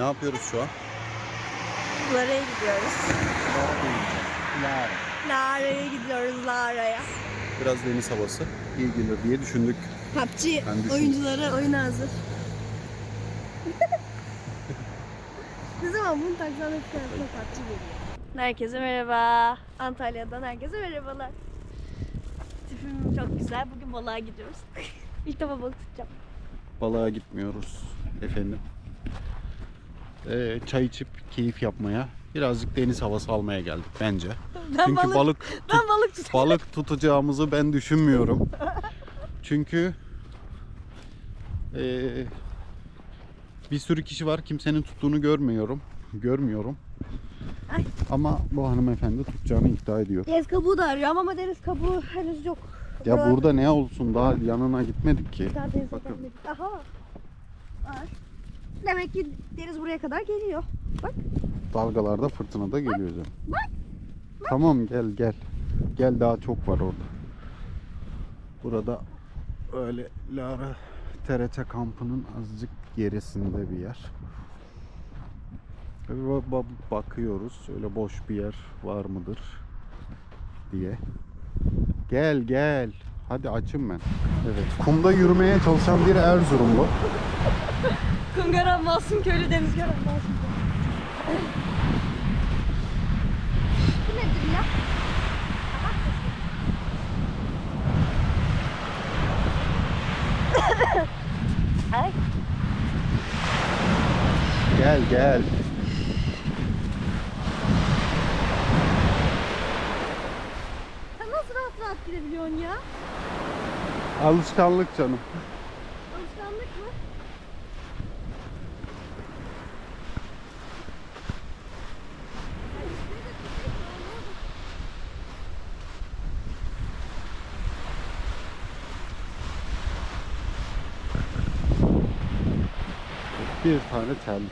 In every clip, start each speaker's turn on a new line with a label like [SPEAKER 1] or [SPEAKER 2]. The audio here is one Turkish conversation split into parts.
[SPEAKER 1] Ne yapıyoruz şu an?
[SPEAKER 2] Lara'ya gidiyoruz. Lara'ya gidiyoruz Lara'ya.
[SPEAKER 1] Biraz deniz havası iyi gelir diye düşündük.
[SPEAKER 2] PUBG
[SPEAKER 1] Ben
[SPEAKER 2] oyuncuları oyuna hazır. ne zaman bunu taksan hep karşıma PUBG geliyor. Herkese merhaba. Antalya'dan herkese merhabalar. Tipim çok güzel. Bugün balığa gidiyoruz. İlk defa balık tutacağım.
[SPEAKER 1] Balığa gitmiyoruz efendim. Ee, çay içip keyif yapmaya, birazcık deniz havası almaya geldik bence.
[SPEAKER 2] Ben
[SPEAKER 1] Çünkü
[SPEAKER 2] balık,
[SPEAKER 1] balık
[SPEAKER 2] ben balık
[SPEAKER 1] balık tutacağımızı ben düşünmüyorum. Çünkü eee, bir sürü kişi var. Kimsenin tuttuğunu görmüyorum. Görmüyorum.
[SPEAKER 2] Ay.
[SPEAKER 1] Ama bu hanımefendi tutacağını iddia ediyor.
[SPEAKER 2] Deniz kabuğu da arıyorum ama deniz kabuğu henüz yok.
[SPEAKER 1] Ya
[SPEAKER 2] Buralar-
[SPEAKER 1] burada ne olsun daha yanına gitmedik ki.
[SPEAKER 2] Daha denize
[SPEAKER 1] Bakın.
[SPEAKER 2] gelmedik. Aha. Var. Demek ki deniz buraya kadar geliyor. Bak.
[SPEAKER 1] Dalgalarda fırtınada geliyor canım. Tamam gel gel. Gel daha çok var orada. Burada öyle Lara TRT kampının azıcık gerisinde bir yer. Bakıyoruz öyle boş bir yer var mıdır diye. Gel gel. Hadi açım ben. Evet. Kumda yürümeye çalışan bir Erzurumlu.
[SPEAKER 2] Kungaran Masum Köylü Deniz Gören Masum Köylü. Bu nedir ya? Ay.
[SPEAKER 1] Gel gel.
[SPEAKER 2] Sen nasıl rahat rahat gidebiliyorsun ya?
[SPEAKER 1] Alışkanlık canım.
[SPEAKER 2] Alışkanlık mı?
[SPEAKER 1] Bir tane terlik.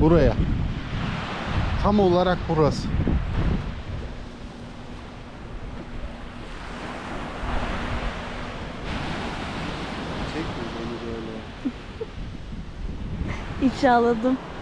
[SPEAKER 1] Buraya. Tam olarak burası. Çekme beni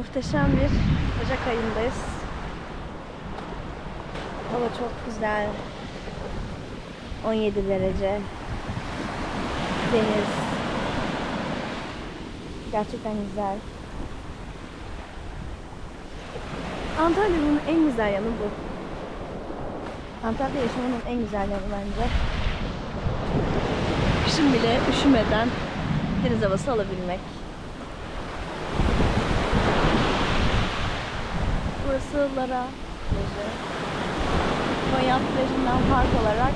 [SPEAKER 2] Muhteşem bir Ocak ayındayız. Hava çok güzel. 17 derece. Deniz. Gerçekten güzel. Antalya'nın en güzel yanı bu. Antalya yaşamanın en güzel yanı bence. Kışın bile üşümeden deniz havası alabilmek. Burası Lara plajı. Konya plajından fark olarak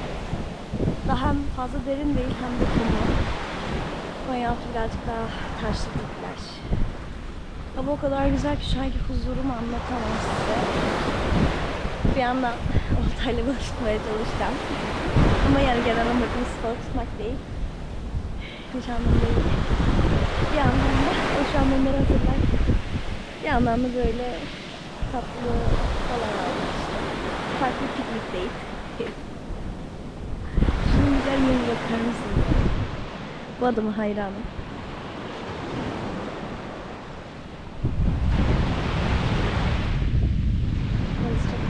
[SPEAKER 2] daha hem fazla derin değil hem de kumlu. Konya birazcık daha taşlı bir plaj. Hava o kadar güzel ki şu anki huzurumu anlatamam size. Bir yandan oltayla balık tutmaya çalışacağım. Ama yani genel amacımız balık tutmak değil. Hiç anlamı değil. Bir yandan da o şu an bunları hazırlar. Bir yandan da böyle tatlı falan aldım işte. Farklı piknik değil. Şunun güzelliğine bakar mısın? Bu adama hayranım. Güzel.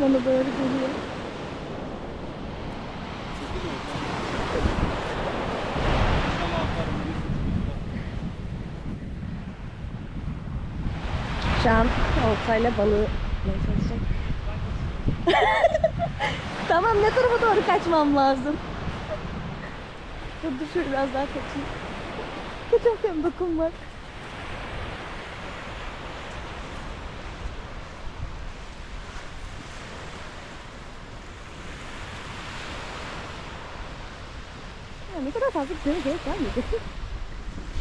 [SPEAKER 2] Bana doğru geliyor. Şu an oltayla balığı tamam ne tarafa doğru kaçmam lazım? Dur dur şöyle biraz daha kaçayım. Kaçarken bakım var. Ya ne kadar fazla gitmeye gerek var mıydı?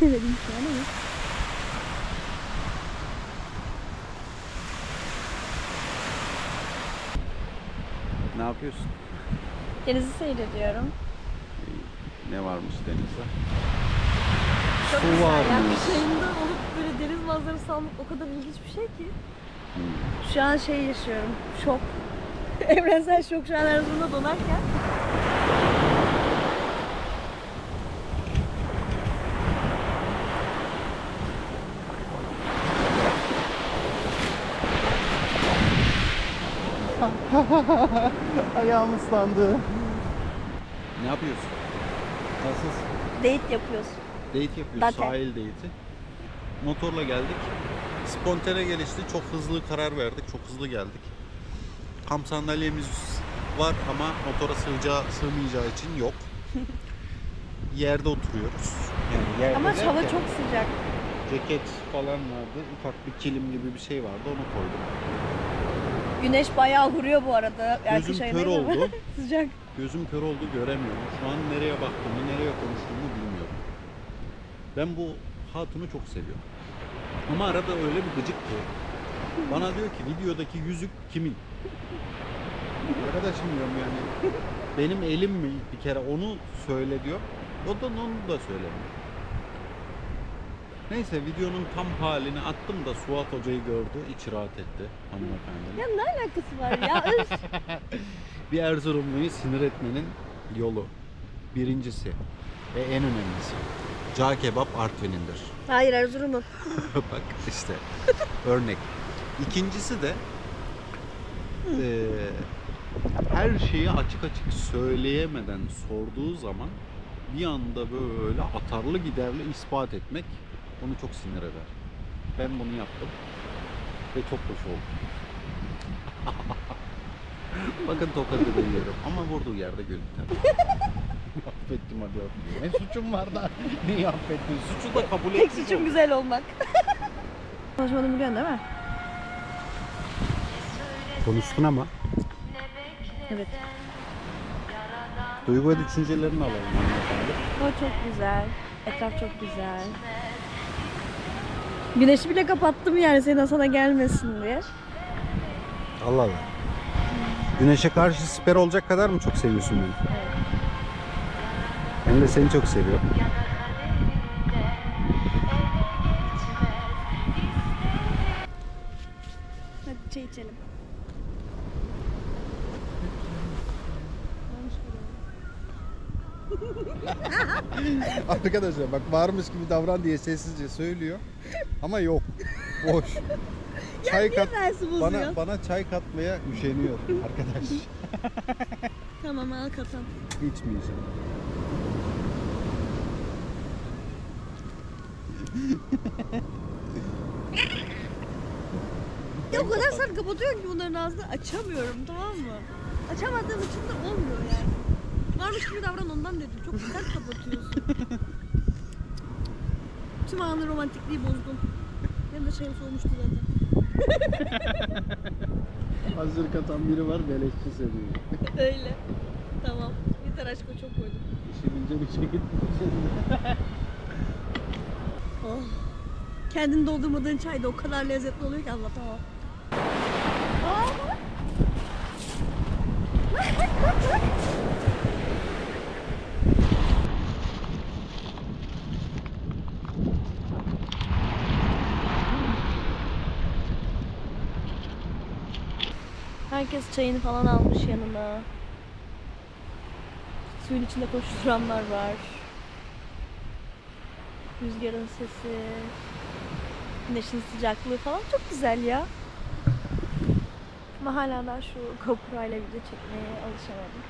[SPEAKER 2] Demedim şu an
[SPEAKER 1] Ne yapıyorsun?
[SPEAKER 2] Denizi seyrediyorum.
[SPEAKER 1] Ne varmış denizde?
[SPEAKER 2] Çok
[SPEAKER 1] Su
[SPEAKER 2] güzel.
[SPEAKER 1] varmış.
[SPEAKER 2] Yani bir şeyinde olup böyle deniz manzarası almak o kadar ilginç bir şey ki.
[SPEAKER 1] Hmm.
[SPEAKER 2] Şu an şey yaşıyorum. Şok. Evrensel şok şu an Erzurum'da donarken.
[SPEAKER 1] Ayağım ıslandı. Ne yapıyorsun? Nasılsın?
[SPEAKER 2] Date yapıyoruz.
[SPEAKER 1] Date yapıyoruz.
[SPEAKER 2] Date.
[SPEAKER 1] Sahil date'i. Motorla geldik. Spontane gelişti. Çok hızlı karar verdik. Çok hızlı geldik. Kamp sandalyemiz var ama motora sığacağı, sığmayacağı için yok. Yerde oturuyoruz. Yani yerde
[SPEAKER 2] Ama hava
[SPEAKER 1] derken
[SPEAKER 2] çok sıcak.
[SPEAKER 1] Ceket falan vardı. Ufak bir kilim gibi bir şey vardı. Onu koydum.
[SPEAKER 2] Güneş bayağı vuruyor bu arada.
[SPEAKER 1] Gözüm
[SPEAKER 2] kış
[SPEAKER 1] kör oldu.
[SPEAKER 2] sıcak.
[SPEAKER 1] Gözüm kör oldu göremiyorum. Şu an nereye baktığımı, nereye konuştuğumu bilmiyorum. Ben bu hatunu çok seviyorum. Ama arada öyle bir gıcık ki. Bana diyor ki videodaki yüzük kimin? Arkadaşım diyorum yani. Benim elim mi bir kere onu söyle diyor. O da onu da söylemiyor. Neyse videonun tam halini attım da Suat Hoca'yı gördü. iç rahat etti hanımefendi.
[SPEAKER 2] Ya ne alakası var ya? Öf.
[SPEAKER 1] Bir Erzurumlu'yu sinir etmenin yolu. Birincisi ve en önemlisi. Cağ kebap Artvin'indir.
[SPEAKER 2] Hayır Erzurum'um.
[SPEAKER 1] Bak işte örnek. İkincisi de eee, her şeyi açık açık söyleyemeden sorduğu zaman bir anda böyle atarlı giderli ispat etmek onu çok sinir eder. Ben bunu yaptım ve çok hoş oldum. Bakın tokadı veriyorum ama vurduğu yerde gülüm tabii. affettim hadi affettim. Ne suçum var da neyi affettin? Suçu da kabul
[SPEAKER 2] Tek
[SPEAKER 1] ettim.
[SPEAKER 2] suçum güzel olmak. Konuşmadığımı biliyorsun değil mi?
[SPEAKER 1] Konuştun ama.
[SPEAKER 2] Evet.
[SPEAKER 1] Duygu ve düşüncelerini alalım.
[SPEAKER 2] Hava çok güzel. Etraf çok güzel. Güneşi bile kapattım yani senin sana gelmesin diye.
[SPEAKER 1] Allah Allah. Güneşe karşı siper olacak kadar mı çok seviyorsun beni?
[SPEAKER 2] Evet.
[SPEAKER 1] Ben de seni çok seviyorum.
[SPEAKER 2] Hadi çay içelim.
[SPEAKER 1] Arkadaşlar bak varmış gibi davran diye sessizce söylüyor. Ama yok. Boş. Çay kat bana bana çay katmaya üşeniyor arkadaş.
[SPEAKER 2] Tamam al katan.
[SPEAKER 1] İçmeyeceğim.
[SPEAKER 2] Ya o kadar sert kapatıyorsun ki bunların ağzını açamıyorum tamam mı? Açamadığım için de olmuyor yani. Varmış gibi davran ondan dedim. Çok sert kapatıyorsun. Tüm anı romantikliği bozdun. Benim de şeyim soğumuştu zaten.
[SPEAKER 1] Hazır katan biri var beleşçi seviyor.
[SPEAKER 2] Öyle. Tamam. Yeter aşkı çok koydum.
[SPEAKER 1] İşinince bir şey
[SPEAKER 2] Oh. Kendini doldurmadığın çay da o kadar lezzetli oluyor ki anlatamam. Aa! Herkes çayını falan almış yanına. Suyun içinde koşturanlar var. Rüzgarın sesi, güneşin sıcaklığı falan çok güzel ya. Ama hala daha şu GoPro ile video çekmeye alışamadım.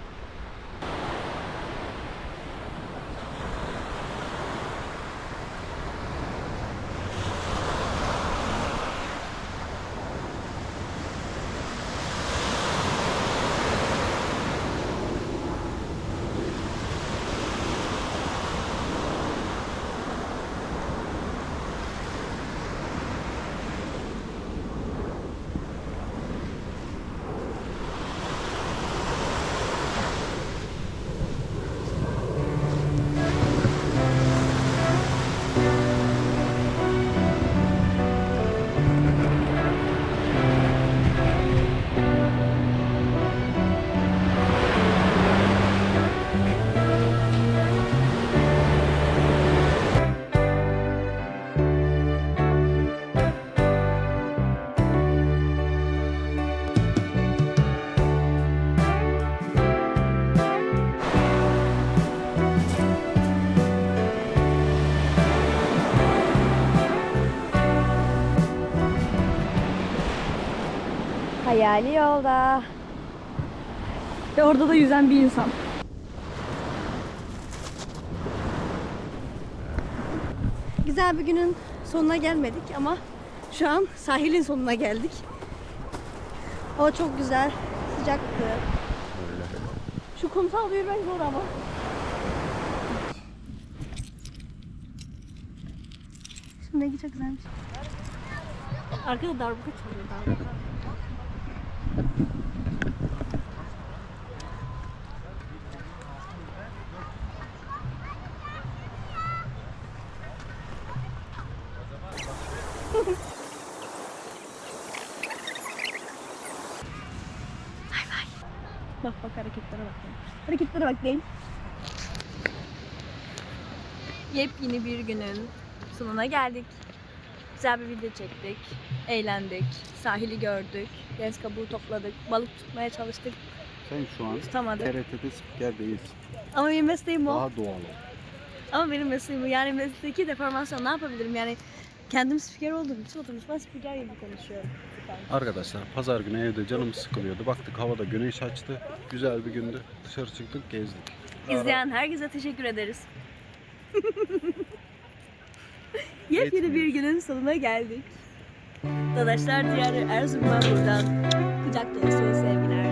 [SPEAKER 2] Hayali yolda. Ve orada da yüzen bir insan. Güzel bir günün sonuna gelmedik ama şu an sahilin sonuna geldik. Hava çok güzel, sıcaktı.
[SPEAKER 1] Öyle.
[SPEAKER 2] Şu kumsal yürümek zor ama. Şimdi çok güzelmiş. Arkada darbuka çalıyor darbuka. Bak bak hareketlere bak. Hareketlere bak değil. Yepyeni bir günün sonuna geldik. Güzel bir video çektik. Eğlendik. Sahili gördük. Deniz kabuğu topladık. Balık tutmaya çalıştık.
[SPEAKER 1] Sen şu an
[SPEAKER 2] Tutamadık.
[SPEAKER 1] TRT'de spiker değilsin.
[SPEAKER 2] Ama benim mesleğim o.
[SPEAKER 1] Daha doğal ol.
[SPEAKER 2] Ama benim mesleğim bu. Yani mesleki deformasyon ne yapabilirim? Yani kendim spiker olduğum için oturmuş ben spiker gibi konuşuyorum.
[SPEAKER 1] Arkadaşlar pazar günü evde canımız sıkılıyordu. Baktık havada güneş açtı. Güzel bir gündü. Dışarı çıktık gezdik.
[SPEAKER 2] İzleyen herkese teşekkür ederiz. Yepyeni bir günün sonuna geldik. Dadaşlar Diyarı Erzurum'a buradan kucak dolusu sevgiler.